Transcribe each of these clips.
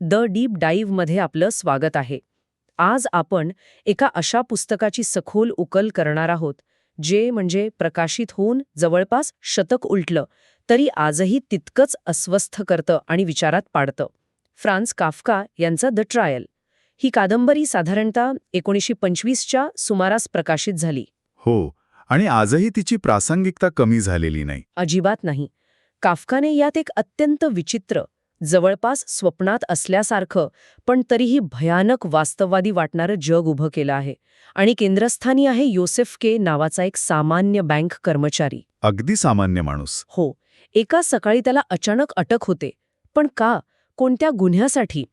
The deep डाईव्हमध्ये आपलं स्वागत आहे. आज आपण एका अशा पुस्तकाची सखोल उकल करणार आहोत जे म्हणजे प्रकाशित होऊन जवळपास शतक उलटलं तरी आजही तितकंच अस्वस्थ करतं आणि विचारात पाडतं. फ्रान्स काफका यांचं द ट्रायल. ही कादंबरी साधारणतः एकोणीसशे पंचवीसच्या सुमारास प्रकाशित झाली. हो आणि आजही तिची प्रासंगिकता कमी झालेली नाही. अजिबात नाही. काफकाने यात एक अत्यंत विचित्र जवळपास स्वप्नात असल्यासारखं पण तरीही भयानक वास्तववादी वाटणारं जग उभं केलं आहे आणि केंद्रस्थानी आहे योसेफ के नावाचा एक सामान्य बँक कर्मचारी. अगदी सामान्य माणूस. हो एका सकाळी त्याला अचानक अटक होते पण का कोणत्या गुन्ह्यासाठी?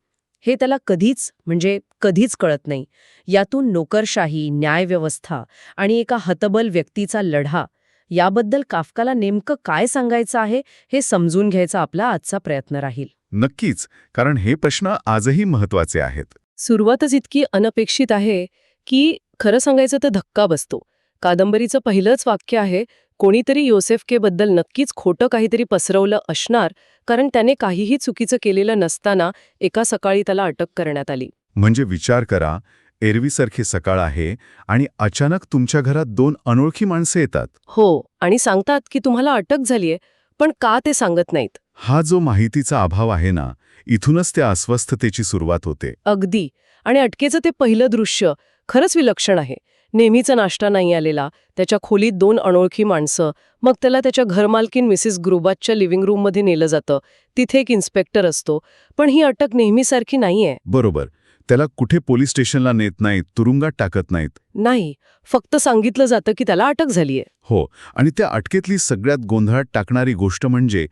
हे त्याला कधीच म्हणजे कधीच कळत नाही. यातून नोकरशाही न्यायव्यवस्था आणि एका हतबल व्यक्तीचा लढा याबद्दल काफकाला नेमकं काय सांगायचं आहे हे समजून घ्यायचा आपला आजचा प्रयत्न राहील. नक्कीच कारण हे प्रश्न आजही महत्त्वाचे आहेत. सुरुवातच इतकी अनपेक्षित आहे की खरं सांगायचं तर धक्का बसतो. कादंबरीचं पहिलंच वाक्य आहे कोणीतरी योसेफ के बद्दल नक्कीच खोटं काहीतरी पसरवलं असणार कारण त्याने काहीही चुकीचं केलेलं नसताना एका सकाळी त्याला अटक करण्यात आली. म्हणजे विचार करा एरवीसारखी सकाळ आहे आणि अचानक तुमच्या घरात दोन अनोळखी माणसे येतात. हो आणि सांगतात की तुम्हाला अटक झालीये. पण का ते सांगत नाहीत? हा जो माहितीचा अभाव आहे ना इथूनच त्या अस्वस्थतेची सुरुवात होते. अगदी. आणि अटकेचं ते पहिलं दृश्य खरंच विलक्षण आहे. नेहमीचा नाश्ता नाही आलेला त्याच्या खोलीत दोन अनोळखी माणसं मग त्याला त्याच्या घरमालकीन मिसेस ग्रुबातच्या लिव्हिंग रूममध्ये नेलं जातं. तिथे एक इन्स्पेक्टर असतो पण ही अटक नेहमीसारखी नाहीये. बरोबर. त्याला कुठे पोलीस स्टेशनला नेत नाहीत तुरुंगात टाकत नाहीत. नाही फक्त सांगितलं जातं की त्याला अटक झालीये. हो आणि त्या अटकेतली सगळ्यात गोंधळात टाकणारी गोष्ट म्हणजे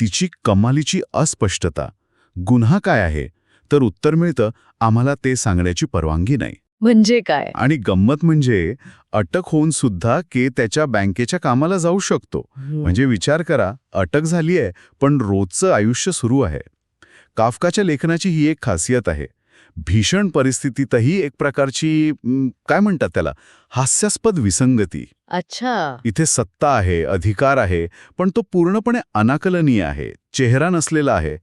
तिची कमालीची अस्पष्टता. गुन्हा काय आहे? तर उत्तर मिळतं आम्हाला ते सांगण्याची परवानगी नाही. म्हणजे काय? आणि गंमत म्हणजे अटक होऊन सुद्धा के त्याच्या बँकेच्या कामाला जाऊ शकतो. म्हणजे विचार करा अटक झालीय पण रोजचं आयुष्य सुरू आहे. काफकाच्या लेखनाची ही एक खासियत आहे. भीषण परिस्थितीतही एक प्रकारची काय म्हणतात त्याला हास्यास्पद विसंगती. अच्छा. इथे सत्ता आहे अधिकार आहे पण तो पूर्णपणे अनाकलनीय आहे चेहरा नसलेला आहे.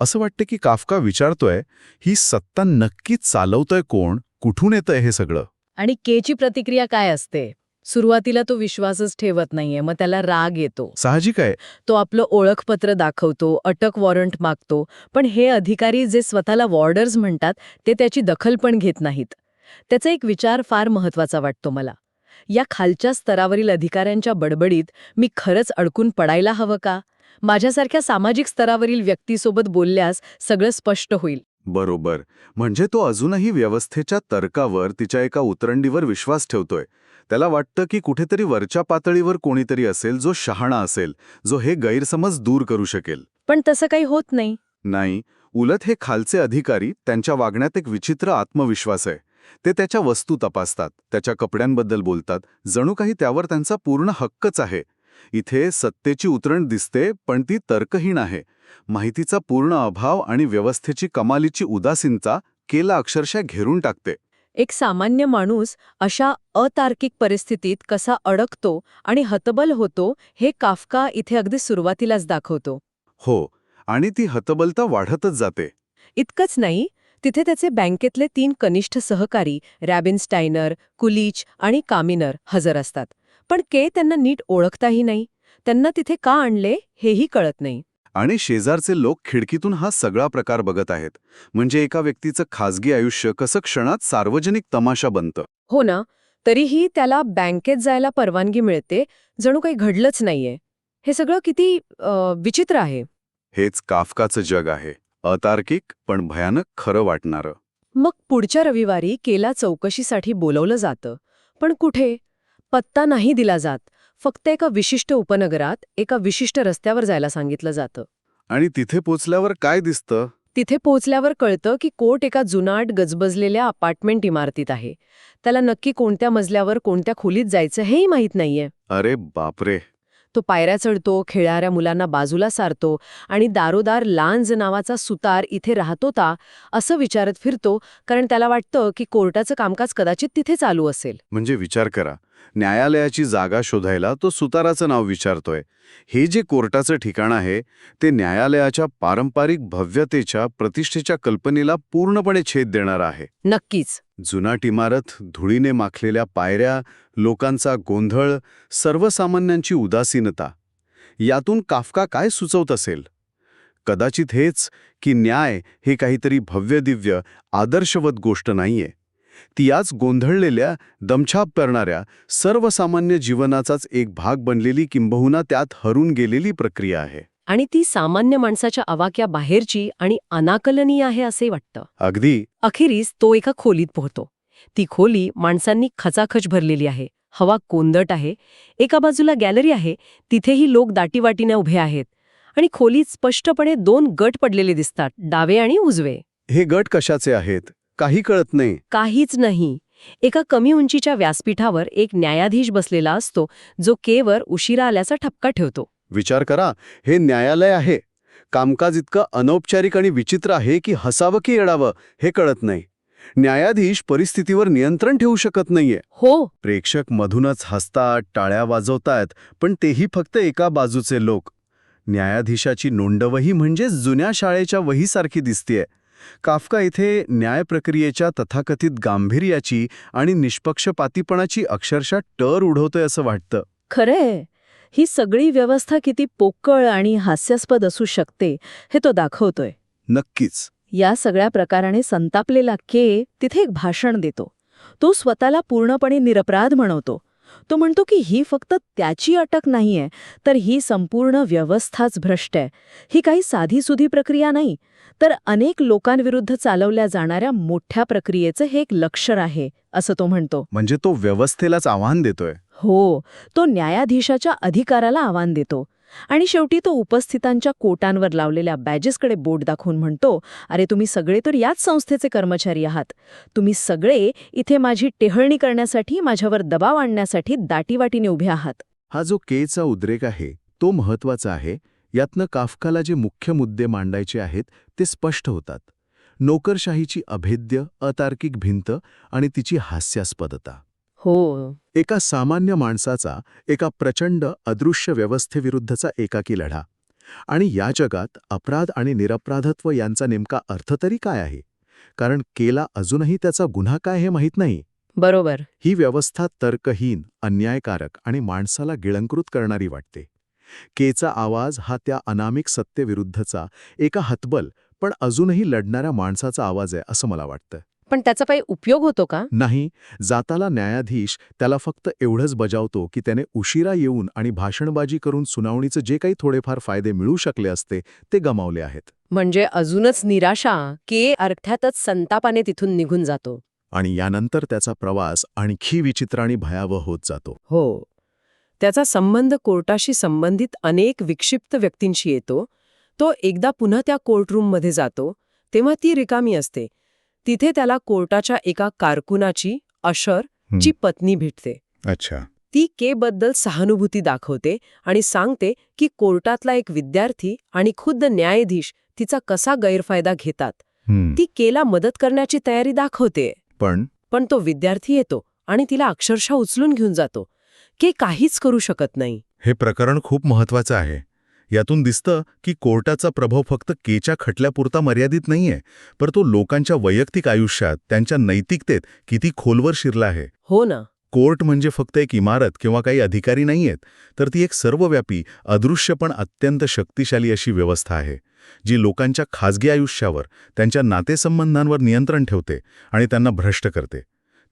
असं वाटतं की काफका विचारतोय ही सत्ता नक्की चालवतोय कोण कुठून येतंय हे सगळं? आणि केची प्रतिक्रिया काय असते? सुरुवातीला तो विश्वासच ठेवत नाहीये मग त्याला राग येतो. साहजिक आहे. तो आपलं ओळखपत्र दाखवतो अटक वॉरंट मागतो पण हे अधिकारी जे स्वतःला वॉर्डर्स म्हणतात ते त्याची दखल पण घेत नाहीत. त्याचा एक विचार फार महत्त्वाचा वाटतो मला. या खालच्या स्तरावरील अधिकाऱ्यांच्या बडबडीत मी खरंच अडकून पडायला हवं का? माझ्यासारख्या सामाजिक स्तरावरील व्यक्तीसोबत बोलल्यास सगळं स्पष्ट होईल. बरोबर. म्हणजे तो अजूनही व्यवस्थेच्या तर्कावर तिच्या एका उतरंडीवर विश्वास ठेवतोय. त्याला वाटतं की कुठेतरी वरच्या पातळीवर कोणीतरी असेल जो शहाणा असेल जो हे गैरसमज दूर करू शकेल. पण तसं काही होत नाही. नाही उलट हे खालचे अधिकारी त्यांच्या वागण्यात एक विचित्र आत्मविश्वास आहे. ते त्याच्या वस्तू तपासतात त्याच्या कपड्यांबद्दल बोलतात जणू काही त्यावर त्यांचा पूर्ण हक्कच आहे. इथे सत्तेची उतरण दिसते पण ती तर्कहीन आहे. माहितीचा पूर्ण अभाव आणि व्यवस्थेची कमालीची उदासीनता केला अक्षरशः घेरून टाकते. एक सामान्य माणूस अशा अतार्किक परिस्थितीत कसा अडकतो आणि हतबल होतो हे काफका इथे अगदी सुरुवातीलाच दाखवतो. हो आणि ती हतबलता वाढतच जाते. इतकंच नाही तिथे त्याचे बँकेतले तीन कनिष्ठ सहकारी रॅबिनस्टायनर कुलीच आणि कामिनर हजर असतात. पण के त्यांना नीट ओळखताही नाही. त्यांना तिथे का आणले हेही कळत नाही. आणि शेजारचे लोक खिडकीतून हा सगळा प्रकार बघत आहेत. म्हणजे एका व्यक्तीचं खाजगी आयुष्य कसं क्षणात सार्वजनिक तमाशा बनतं. हो ना तरीही त्याला बँकेत जायला परवानगी मिळते जणू काही घडलंच नाहीये. हे सगळं किती विचित्र आहे. हेच काफकाचं जग आहे. अतार्किक पण भयानक खरं वाटणारं. मग पुढच्या रविवारी केला चौकशीसाठी बोलवलं जातं. पण कुठे? पत्ता नाही दिला जात. फक्त एका विशिष्ट उपनगरात एका विशिष्ट रस्त्यावर जायला सांगितलं जातं. आणि तिथे पोचल्यावर काय दिसतं? तिथे पोहोचल्यावर कळतं की कोर्ट एका जुनाट गजबजलेल्या अपार्टमेंट इमारतीत आहे. त्याला नक्की कोणत्या मजल्यावर कोणत्या खोलीत जायचं हेही माहीत नाहीये. अरे बापरे! तो पायऱ्या चढतो खेळणाऱ्या मुलांना बाजूला सारतो आणि दारोदार लांज नावाचा सुतार इथे राहतोता असं विचारत फिरतो कारण त्याला वाटतं की कोर्टाचं कामकाज कदाचित तिथे चालू असेल. म्हणजे विचार करा. न्यायालयाची जागा शोधायला तो सुताराचं नाव विचारतोय. हे जे कोर्टाचं ठिकाण आहे ते न्यायालयाच्या पारंपरिक भव्यतेच्या प्रतिष्ठेच्या कल्पनेला पूर्णपणे छेद देणारं आहे. नक्कीच. जुनाट इमारत धुळीने माखलेल्या पायऱ्या लोकांचा गोंधळ सर्वसामान्यांची उदासीनता यातून काफका काय सुचवत असेल? कदाचित हेच की न्याय हे काहीतरी भव्यदिव्य आदर्शवत गोष्ट नाहीये. ती याच गोंधळलेल्या दमछाप करणाऱ्या सर्वसामान्य जीवनाचाच एक भाग बनलेली किंबहुना त्यात हरून गेलेली प्रक्रिया आहे. आणि ती सामान्य माणसाच्या आवाक्या बाहेरची आणि अनाकलनीय आहे असे वाटतं. अगदी. अखेरीस तो एका खोलीत पोहतो. ती खोली माणसांनी खचाखच भरलेली आहे. हवा कोंदट आहे. एका बाजूला गॅलरी आहे. तिथेही लोक दाटीवाटीने उभे आहेत. आणि खोलीत स्पष्टपणे दोन गट पडलेले दिसतात डावे आणि उजवे. हे गट कशाचे आहेत? काही कळत नाही. काहीच नाही. एका कमी उंचीच्या व्यासपीठावर एक न्यायाधीश बसलेला असतो जो केवर उशिरा आल्याचा ठपका ठेवतो. विचार करा हे न्यायालय आहे. कामकाज इतकं अनौपचारिक आणि विचित्र आहे की हसावं की एडावं हे कळत नाही. न्यायाधीश परिस्थितीवर नियंत्रण ठेवू शकत नाहीये. हो. प्रेक्षक मधूनच हसतात टाळ्या वाजवतायत पण तेही फक्त एका बाजूचे लोक. न्यायाधीशाची नोंदवही म्हणजे जुन्या शाळेच्या वहीसारखी दिसतेय. काफका इथे न्याय प्रक्रियेच्या तथाकथित गांभीर्याची आणि निष्पक्षपातीपणाची अक्षरशः टर उडवतोय असं वाटतं. खरंय. ही सगळी व्यवस्था किती पोकळ आणि हास्यास्पद असू शकते हे तो दाखवतोय. नक्कीच. या सगळ्या प्रकाराने संतापलेला के तिथे एक भाषण देतो. तो स्वतःला पूर्णपणे निरपराध म्हणवतो. तो म्हणतो की ही फक्त त्याची अटक नाहीये तर ही संपूर्ण व्यवस्थाच भ्रष्ट आहे. ही काही साधीसुधी प्रक्रिया नाही तर अनेक लोकांविरुद्ध चालवल्या जाणाऱ्या मोठ्या प्रक्रियेचं हे एक लक्षर आहे असं तो म्हणतो. म्हणजे तो व्यवस्थेलाच आव्हान देतोय. हो तो न्यायाधीशाच्या अधिकाराला आव्हान देतो. आणि शेवटी तो उपस्थितांच्या कोटांवर लावलेल्या बॅजेसकडे बोट दाखवून म्हणतो अरे तुम्ही सगळे तर याच संस्थेचे कर्मचारी आहात. तुम्ही सगळे इथे माझी टेहळणी करण्यासाठी माझ्यावर दबाव आणण्यासाठी दाटीवाटीने उभे आहात. हा जो केचा उद्रेक आहे तो महत्त्वाचा आहे. यातनं काफकाला जे मुख्य मुद्दे मांडायचे आहेत ते स्पष्ट होतात. नोकरशाहीची अभेद्य अतार्किक भिंत आणि तिची हास्यास्पदता. हो. एका सामान्य माणसाचा एका प्रचंड अदृश्य व्यवस्थेविरुद्धचा एकाकी लढा. आणि या जगात अपराध आणि निरपराधत्व यांचा नेमका अर्थ तरी काय आहे? कारण केला अजूनही त्याचा गुन्हा काय हे माहीत नाही. बरोबर. ही व्यवस्था तर्कहीन अन्यायकारक आणि माणसाला गिळंकृत करणारी वाटते. केचा आवाज हा त्या अनामिक सत्तेविरुद्धचा एका हतबल पण अजूनही लढणाऱ्या माणसाचा आवाज आहे असं मला वाटतं. पण त्याचा काही उपयोग होतो का? नाही. जाताला न्यायाधीश त्याला फक्त एवढंच बजावतो की त्याने उशिरा येऊन आणि भाषणबाजी करून सुनावणीचे जे काही थोडेफार फायदे मिळू शकले असते ते गमावले आहेत. म्हणजे अजूनच निराशा के अर्थातच संतापाने तिथून निघून जातो. आणि यानंतर त्याचा प्रवास आणखी विचित्र आणि भयावह होत जातो. हो. त्याचा संबंध कोर्टाशी संबंधित अनेक विक्षिप्त व्यक्तींशी येतो. तो एकदा पुन्हा त्या कोर्टरूममध्ये जातो तेव्हा ती रिकामी असते. तिथे त्याला कोर्टाच्या एका कारकुनाची अशर ची पत्नी भेटते. अच्छा. ती के बद्दल सहानुभूती दाखवते आणि सांगते की कोर्टातला एक विद्यार्थी आणि खुद्द न्यायाधीश तिचा कसा गैरफायदा घेतात. ती केला मदत करण्याची तयारी दाखवते. पण? पण तो विद्यार्थी येतो आणि तिला अक्षरशः उचलून घेऊन जातो. के काहीच करू शकत नाही. हे प्रकरण खूप महत्वाचं आहे. यातून दिसतं की कोर्टाचा प्रभाव फक्त केच्या खटल्यापुरता मर्यादित नाहीये पर तो लोकांच्या वैयक्तिक आयुष्यात त्यांच्या नैतिकतेत किती खोलवर शिरला आहे. हो ना. कोर्ट म्हणजे फक्त एक इमारत किंवा काही अधिकारी नाहीयेत तर ती एक सर्वव्यापी अदृश्य पण अत्यंत शक्तिशाली अशी व्यवस्था आहे जी लोकांच्या खाजगी आयुष्यावर त्यांच्या नातेसंबंधांवर नियंत्रण ठेवते आणि त्यांना भ्रष्ट करते.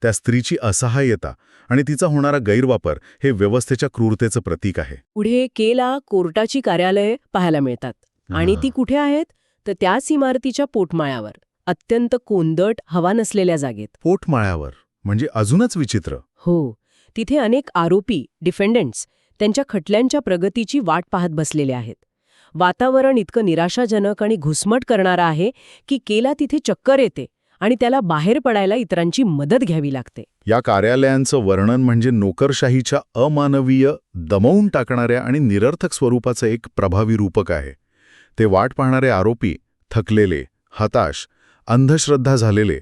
त्या स्त्रीची असहाय्यता आणि तिचा होणारा गैरवापर हे व्यवस्थेच्या क्रूरतेचं प्रतीक आहे. पुढे केला कोर्टाची कार्यालये पाहायला मिळतात. आणि ती कुठे आहेत? तर त्याच इमारतीच्या पोटमाळ्यावर. अत्यंत कोंदट हवा नसलेल्या जागेत. पोटमाळ्यावर म्हणजे अजूनच विचित्र. हो. तिथे अनेक आरोपी डिफेंडंट्स त्यांच्या खटल्यांच्या प्रगतीची वाट पाहत बसलेले आहेत. वातावरण इतकं निराशाजनक आणि घुसमट करणारं आहे की केला तिथे चक्कर येते. आणि त्याला बाहेर पडायला इतरांची मदत घ्यावी लागते. या कार्यालयांचं वर्णन म्हणजे नोकरशाहीच्या अमानवीय दमवून टाकणाऱ्या आणि निरर्थक स्वरूपाचं एक प्रभावी रूपक आहे. ते वाट पाहणारे आरोपी थकलेले हताश अंधश्रद्धा झालेले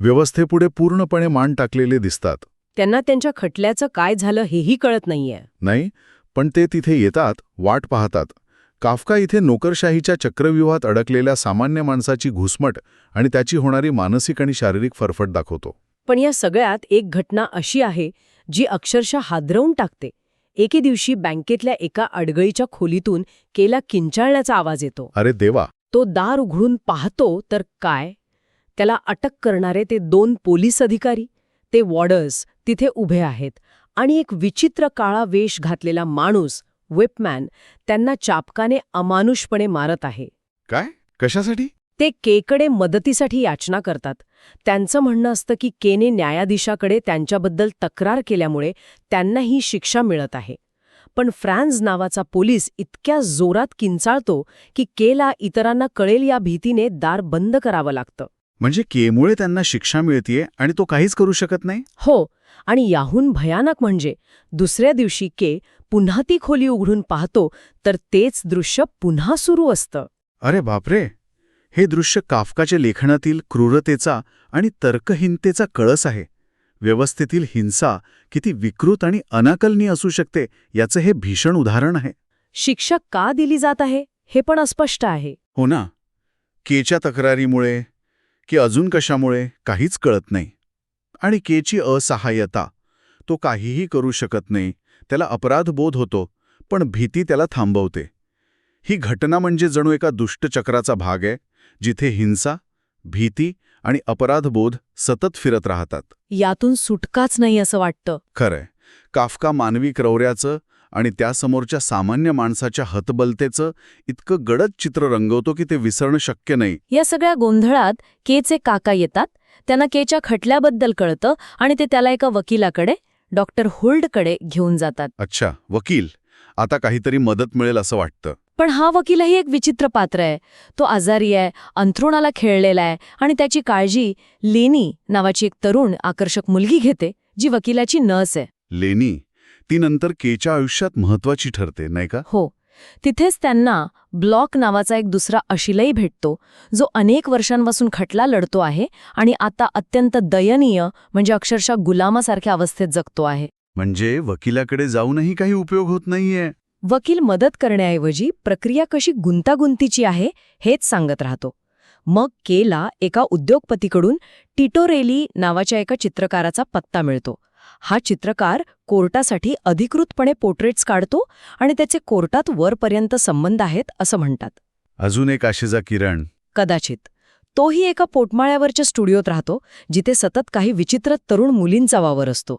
व्यवस्थेपुढे पूर्णपणे मान टाकलेले दिसतात. त्यांना त्यांच्या खटल्याचं काय झालं हेही कळत नाहीये. नाही पण ते तिथे येतात वाट पाहतात. काफका इथे नोकरशाहीच्या चक्रव्यूहात अडकलेल्या सामान्य माणसाची घुसमट आणि त्याची होणारी मानसिक आणि शारीरिक फरफट दाखवतो. पण या सगळ्यात एक घटना अशी आहे जी अक्षरशः हादरवून टाकते. एके दिवशी बँकेतल्या एका अडगळीच्या खोलीतून केला किंचाळण्याचा आवाज येतो. अरे देवा! तो दार उघडून पाहतो तर काय? त्याला अटक करणारे ते दोन पोलीस अधिकारी ते वॉर्डर्स तिथे उभे आहेत आणि एक विचित्र काळा वेश घातलेला माणूस विपमॅन त्यांना चापकाने अमानुषपणे मारत आहे. काय? कशासाठी? ते केकडे मदतीसाठी याचना करतात. त्यांचं म्हणणं असतं की केने न्यायाधीशाकडे त्यांच्याबद्दल तक्रार केल्यामुळे त्यांना ही शिक्षा मिळत आहे. पण फ्रान्स नावाचा पोलीस इतक्या जोरात किंचाळतो की केला इतरांना कळेल या भीतीने दार बंद करावं लागतं. म्हणजे केमुळे त्यांना शिक्षा मिळतीये आणि तो काहीच करू शकत नाही? हो आणि याहून भयानक म्हणजे दुसऱ्या दिवशी के पुन्हा ती खोली उघडून पाहतो तर तेच दृश्य पुन्हा सुरू असतं. अरे बापरे! हे दृश्य काफकाच्या लेखनातील क्रूरतेचा आणि तर्कहीनतेचा कळस आहे. व्यवस्थेतील हिंसा किती विकृत आणि अनाकलनीय असू शकते याचं हे भीषण उदाहरण आहे. शिक्षा का दिली जात आहे हे पण अस्पष्ट आहे. हो ना. केच्या तक्रारीमुळे की अजून कशामुळे काहीच कळत नाही. आणि केची असहाय्यता तो काहीही करू शकत नाही त्याला अपराधबोध होतो पण भीती त्याला थांबवते. ही घटना म्हणजे जणू एका दुष्टचक्राचा भाग आहे जिथे हिंसा भीती आणि अपराधबोध सतत फिरत राहतात. यातून सुटकाच नाही असं वाटतं. खरंय. काफका मानवी क्रौर्याचं आणि त्यासमोरच्या सामान्य माणसाच्या हतबलतेचं इतकं गडद चित्र रंगवतो की ते विसरणं शक्य नाही. या सगळ्या गोंधळात केचे काका येतात. त्यांना केच्या खटल्याबद्दल कळतं आणि ते त्याला एका वकिलाकडे डॉक्टर हुल्डकडे घेऊन जातात. अच्छा वकील. आता काहीतरी मदत मिळेल असं वाटतं. पण हा वकीलही एक विचित्र पात्र आहे. तो आजारी आहे अंथरुणाला खेळलेला आहे आणि त्याची काळजी लेनी नावाची एक तरुण आकर्षक मुलगी घेते जी वकिलाची नर्स आहे. लेनी? ती नंतर केच्या आयुष्यात महत्वाची ठरते नाही का? हो. तिथेच त्यांना ब्लॉक नावाचा एक दुसरा अशिलही भेटतो जो अनेक वर्षांपासून खटला लढतो आहे आणि आता अत्यंत दयनीय म्हणजे अक्षरशः गुलामासारख्या अवस्थेत जगतो आहे. म्हणजे वकिलाकडे जाऊनही काही उपयोग होत नाहीये? वकील मदत करण्याऐवजी प्रक्रिया कशी गुंतागुंतीची आहे हेच सांगत राहतो. मग केला एका उद्योगपतीकडून टिटोरेली नावाच्या एका चित्रकाराचा पत्ता मिळतो. हा चित्रकार कोर्टासाठी अधिकृतपणे पोर्ट्रेट्स काढतो आणि त्याचे कोर्टात वरपर्यंत संबंध आहेत असं म्हणतात. अजून एक आशेजा किरण. कदाचित. तोही एका पोटमाळ्यावरच्या स्टुडिओत राहतो जिथे सतत काही विचित्र तरुण मुलींचा वावर असतो.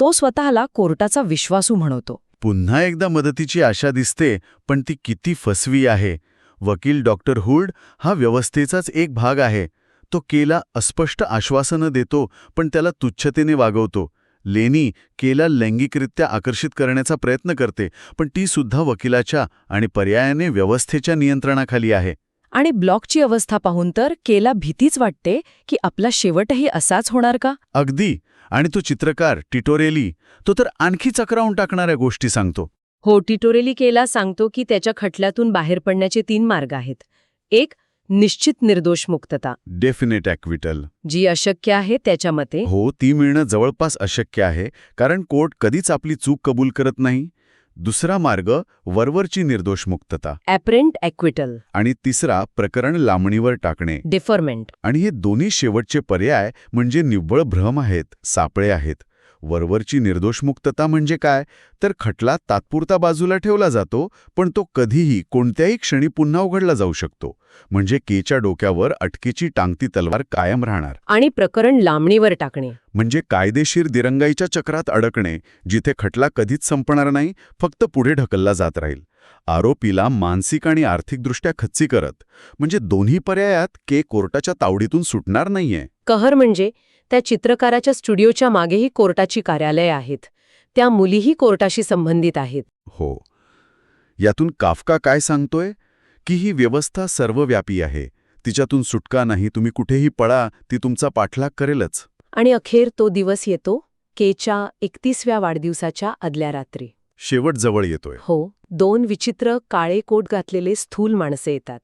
तो स्वतःला कोर्टाचा विश्वासू म्हणवतो पुन्हा एकदा मदतीची आशा दिसते पण ती किती फसवी आहे. वकील डॉक्टर हुल्ड हा व्यवस्थेचाच एक भाग आहे. तो केला अस्पष्ट आश्वासनं देतो पण त्याला तुच्छतेने वागवतो. लेनी केला लैंगिकरित्या आकर्षित करण्याचा प्रयत्न करते पण ती सुद्धा वकिलाच्या आणि पर्यायाने व्यवस्थेच्या नियंत्रणाखाली आहे. आणि ब्लॉकची अवस्था पाहून तर केला भीतीच वाटते की आपला शेवटही असाच होणार का? अगदी. आणि तो चित्रकार टिटोरेली तो तर आणखी चक्रावून टाकणाऱ्या गोष्टी सांगतो. हो टिटोरेली केला सांगतो की त्याच्या खटल्यातून बाहेर पडण्याचे तीन मार्ग आहेत. एक निश्चित निर्दोष मुक्तता डेफिनेट ॲक्विटल जी अशक्य आहे त्याच्या मते? हो ती मिळणं जवळपास अशक्य आहे कारण कोर्ट कधीच आपली चूक कबूल करत नाही. दुसरा मार्ग वरवरची निर्दोष मुक्तता ॲपरेंट ॲक्विटल आणि तिसरा प्रकरण लांबणीवर टाकणे. डिफरमेंट आणि हे दोन्ही शेवटचे पर्याय म्हणजे निव्वळ भ्रम आहेत सापळे आहेत. वरवरची निर्दोष मुक्तता म्हणजे काय? तर खटला तात्पुरता बाजूला ठेवला जातो पण तो कधीही कोणत्याही क्षणी पुन्हा उघडला जाऊ शकतो. म्हणजे केच्या डोक्यावर अटकेची टांगती तलवार कायम राहणार. आणि प्रकरण लांबणीवर टाकणे. म्हणजे कायदेशीर दिरंगाईच्या चक्रात अडकणे जिथे खटला कधीच संपणार नाही फक्त पुढे ढकलला जात राहील. आरोपीला मानसिक आणि आर्थिकदृष्ट्या खच्ची करत. म्हणजे दोन्ही पर्यायात के कोर्टाच्या तावडीतून सुटणार नाहीये. कहर म्हणजे? त्या चित्रकाराच्या स्टुडिओच्या मागेही कोर्टाची कार्यालये आहेत. त्या मुलीही कोर्टाशी संबंधित आहेत. हो. यातून काफका काय सांगतोय? की ही व्यवस्था सर्वव्यापी आहे. तिच्यातून सुटका नाही तुम्ही कुठेही पळा ती तुमचा पाठलाग करेलच. आणि अखेर तो दिवस येतो केच्या एकतीसव्या वाढदिवसाच्या आदल्या रात्री. शेवट जवळ येतोय. हो दोन विचित्र काळे कोट घातलेले स्थूल माणसे येतात.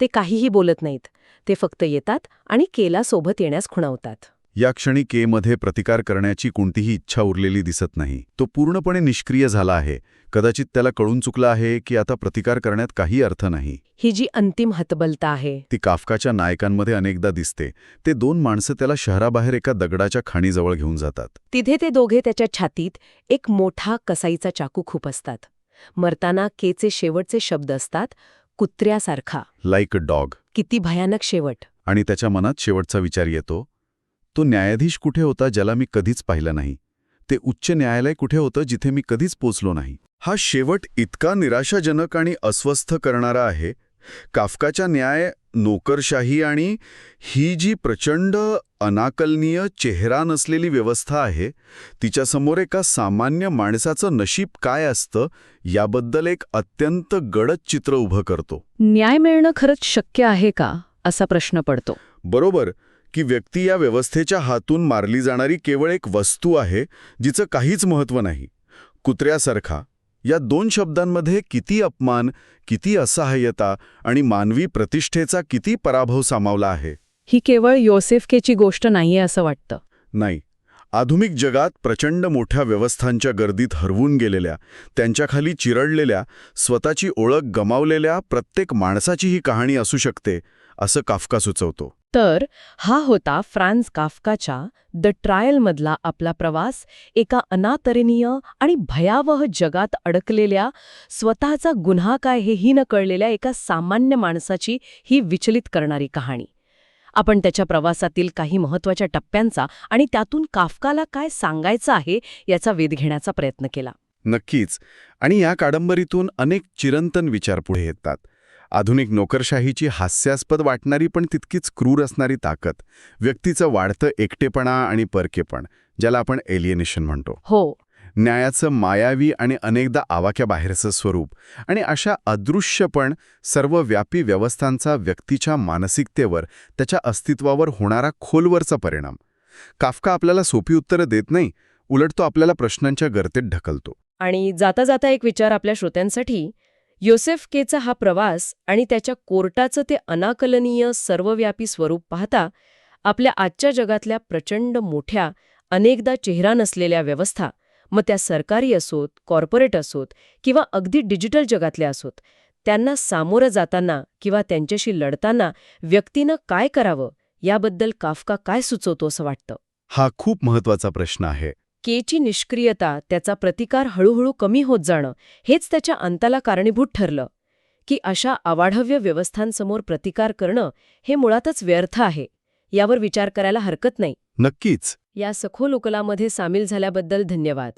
ते काहीही बोलत नाहीत. ते फक्त येतात आणि केला सोबत येण्यास खुणावतात. या क्षणी केमध्ये प्रतिकार करण्याची कोणतीही इच्छा उरलेली दिसत नाही. तो पूर्णपणे निष्क्रिय झाला आहे. कदाचित त्याला कळून चुकलं आहे की आता प्रतिकार करण्यात काही अर्थ नाही. ही जी अंतिम हतबलता आहे. ती काफकाच्या नायकांमध्ये अनेकदा दिसते. ते दोन माणसं त्याला शहराबाहेर एका दगडाच्या खाणीजवळ घेऊन जातात. तिथे ते दोघे त्याच्या छातीत एक मोठा कसाईचा चाकू खूप असतात. मरताना केचे शेवटचे शब्द असतात कुत्र्यासारखा. लाईक अ डॉग किती भयानक शेवट. आणि त्याच्या मनात शेवटचा विचार येतो तो न्यायाधीश कुठे होता ज्याला मी कधीच पाहिलं नाही? ते उच्च न्यायालय कुठे होतं जिथे मी कधीच पोचलो नाही? हा शेवट इतका निराशाजनक आणि अस्वस्थ करणारा आहे. काफकाच्या न्याय नोकरशाही आणि ही जी प्रचंड अनाकलनीय चेहरा नसलेली व्यवस्था आहे तिच्यासमोर एका सामान्य माणसाचं नशीब काय असतं याबद्दल एक अत्यंत गडद चित्र उभं करतो. न्याय मिळणं खरंच शक्य आहे का? असा प्रश्न पडतो. बरोबर. की व्यक्ती या व्यवस्थेच्या हातून मारली जाणारी केवळ एक वस्तू आहे जिचं काहीच महत्त्व नाही. कुत्र्यासारखा. या दोन शब्दांमध्ये किती अपमान किती असहाय्यता आणि मानवी प्रतिष्ठेचा किती पराभव सामावला आहे? ही केवळ योसेफकेची गोष्ट नाहीये असं वाटतं. नाही. आधुनिक जगात प्रचंड मोठ्या व्यवस्थांच्या गर्दीत हरवून गेलेल्या त्यांच्याखाली चिरडलेल्या स्वतःची ओळख गमावलेल्या प्रत्येक माणसाची ही कहाणी असू शकते असं काफका सुचवतो तर हा होता फ्रान्स काफकाच्या द ट्रायलमधला आपला प्रवास एका अनातरणीय आणि भयावह जगात अडकलेल्या स्वतःचा गुन्हा काय हेही न कळलेल्या एका सामान्य माणसाची ही विचलित करणारी कहाणी. आपण त्याच्या प्रवासातील काही महत्त्वाच्या टप्प्यांचा आणि त्यातून काफकाला काय सांगायचं आहे याचा वेध घेण्याचा प्रयत्न केला. नक्कीच. आणि या कादंबरीतून अनेक चिरंतन विचार पुढे येतात. आधुनिक नोकरशाहीची हास्यास्पद वाटणारी पण तितकीच क्रूर असणारी ताकद व्यक्तीचं वाढतं एकटेपणा आणि परकेपण ज्याला आपण एलियनेशन म्हणतो. हो. न्यायाचं मायावी आणि अनेकदा आवाक्या बाहेरचं स्वरूप आणि अशा अदृश्य पण सर्वव्यापी व्यवस्थांचा व्यक्तीच्या मानसिकतेवर त्याच्या अस्तित्वावर होणारा खोलवरचा परिणाम. काफका आपल्याला सोपी उत्तरं देत नाही उलट तो आपल्याला प्रश्नांच्या गर्तेत ढकलतो. आणि जाता जाता एक विचार आपल्या श्रोत्यांसाठी योसेफ केचा हा प्रवास आणि त्याच्या कोर्टाचं ते अनाकलनीय सर्वव्यापी स्वरूप पाहता आपल्या आजच्या जगातल्या प्रचंड मोठ्या अनेकदा चेहरा नसलेल्या व्यवस्था मग त्या सरकारी असोत कॉर्पोरेट असोत किंवा अगदी डिजिटल जगातल्या असोत त्यांना सामोरं जाताना किंवा त्यांच्याशी लढताना व्यक्तीनं काय करावं याबद्दल काफका काय सुचवतो असं वाटतं? हा खूप महत्त्वाचा प्रश्न आहे. केची निष्क्रियता त्याचा प्रतिकार हळूहळू कमी होत जाणं हेच त्याच्या अंताला कारणीभूत ठरलं. की अशा अवाढव्य व्यवस्थांसमोर प्रतिकार करणं हे मुळातच व्यर्थ आहे यावर विचार करायला हरकत नाही. नक्कीच. या सखोल उकलामध्ये सामील झाल्याबद्दल धन्यवाद.